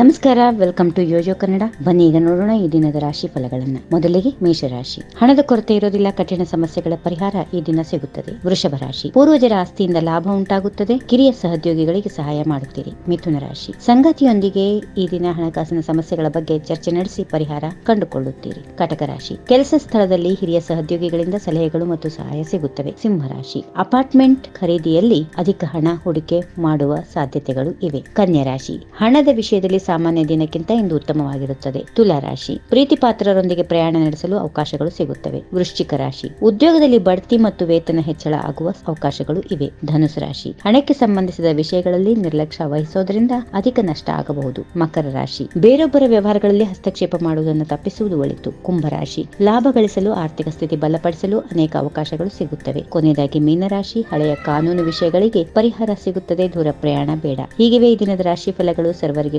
ನಮಸ್ಕಾರ welcome to ಯೋಜೋ Kannada ಬನ್ನಿ, ಈಗ ನೋಡೋಣ ಈ ದಿನದ ರಾಶಿ ಫಲಗಳನ್ನ. ಮೊದಲಿಗೆ ಮೇಷರಾಶಿ. ಹಣದ ಕೊರತೆ ಇರೋದಿಲ್ಲ, ಕಠಿಣ ಸಮಸ್ಯೆಗಳ ಪರಿಹಾರ ಈ ದಿನ ಸಿಗುತ್ತದೆ. ವೃಷಭ ರಾಶಿ. ಪೂರ್ವಜರ ಆಸ್ತಿಯಿಂದ ಲಾಭ ಉಂಟಾಗುತ್ತದೆ. ಕಿರಿಯ ಸಹೋದ್ಯೋಗಿಗಳಿಗೆ ಸಹಾಯ ಮಾಡುತ್ತೀರಿ. ಮಿಥುನ ರಾಶಿ. ಸಂಗಾತಿಯೊಂದಿಗೆ ಈ ದಿನ ಹಣಕಾಸಿನ ಸಮಸ್ಯೆಗಳ ಬಗ್ಗೆ ಚರ್ಚೆ ನಡೆಸಿ ಪರಿಹಾರ ಕಂಡುಕೊಳ್ಳುತ್ತೀರಿ. ಕಟಕ ರಾಶಿ. ಕೆಲಸ ಸ್ಥಳದಲ್ಲಿ ಹಿರಿಯ ಸಹೋದ್ಯೋಗಿಗಳಿಂದ ಸಲಹೆಗಳು ಮತ್ತು ಸಹಾಯ ಸಿಗುತ್ತವೆ. ಸಿಂಹ ರಾಶಿ. ಅಪಾರ್ಟ್ಮೆಂಟ್ ಖರೀದಿಯಲ್ಲಿ ಅಧಿಕ ಹಣ ಹೂಡಿಕೆ ಮಾಡುವ ಸಾಧ್ಯತೆಗಳು ಇವೆ. ಕನ್ಯಾ ರಾಶಿ. ಹಣದ ವಿಷಯದಲ್ಲಿ ಸಾಮಾನ್ಯ ದಿನಕ್ಕಿಂತ ಇಂದು ಉತ್ತಮವಾಗಿರುತ್ತದೆ. ತುಲಾ ರಾಶಿ. ಪ್ರೀತಿ ಪಾತ್ರರೊಂದಿಗೆ ಪ್ರಯಾಣ ನಡೆಸಲು ಅವಕಾಶಗಳು ಸಿಗುತ್ತವೆ. ವೃಶ್ಚಿಕ ರಾಶಿ. ಉದ್ಯೋಗದಲ್ಲಿ ಬಡ್ತಿ ಮತ್ತು ವೇತನ ಹೆಚ್ಚಳ ಆಗುವ ಅವಕಾಶಗಳು ಇವೆ. ಧನುಸು ರಾಶಿ. ಹಣಕ್ಕೆ ಸಂಬಂಧಿಸಿದ ವಿಷಯಗಳಲ್ಲಿ ನಿರ್ಲಕ್ಷ್ಯ ವಹಿಸೋದ್ರಿಂದ ಅಧಿಕ ನಷ್ಟ ಆಗಬಹುದು. ಮಕರ ರಾಶಿ. ಬೇರೊಬ್ಬರ ವ್ಯವಹಾರಗಳಲ್ಲಿ ಹಸ್ತಕ್ಷೇಪ ಮಾಡುವುದನ್ನು ತಪ್ಪಿಸುವುದು ಒಳಿತು. ಕುಂಭರಾಶಿ ಲಾಭ ಗಳಿಸಲು, ಆರ್ಥಿಕ ಸ್ಥಿತಿ ಬಲಪಡಿಸಲು ಅನೇಕ ಅವಕಾಶಗಳು ಸಿಗುತ್ತವೆ. ಕೊನೆಯದಾಗಿ ಮೀನರಾಶಿ ಹಳೆಯ ಕಾನೂನು ವಿಷಯಗಳಿಗೆ ಪರಿಹಾರ ಸಿಗುತ್ತದೆ. ದೂರ ಪ್ರಯಾಣ ಬೇಡ. ಹೀಗಿವೆ ಈ ದಿನದ ರಾಶಿ ಫಲಗಳು ಸರ್ವರಿಗೆ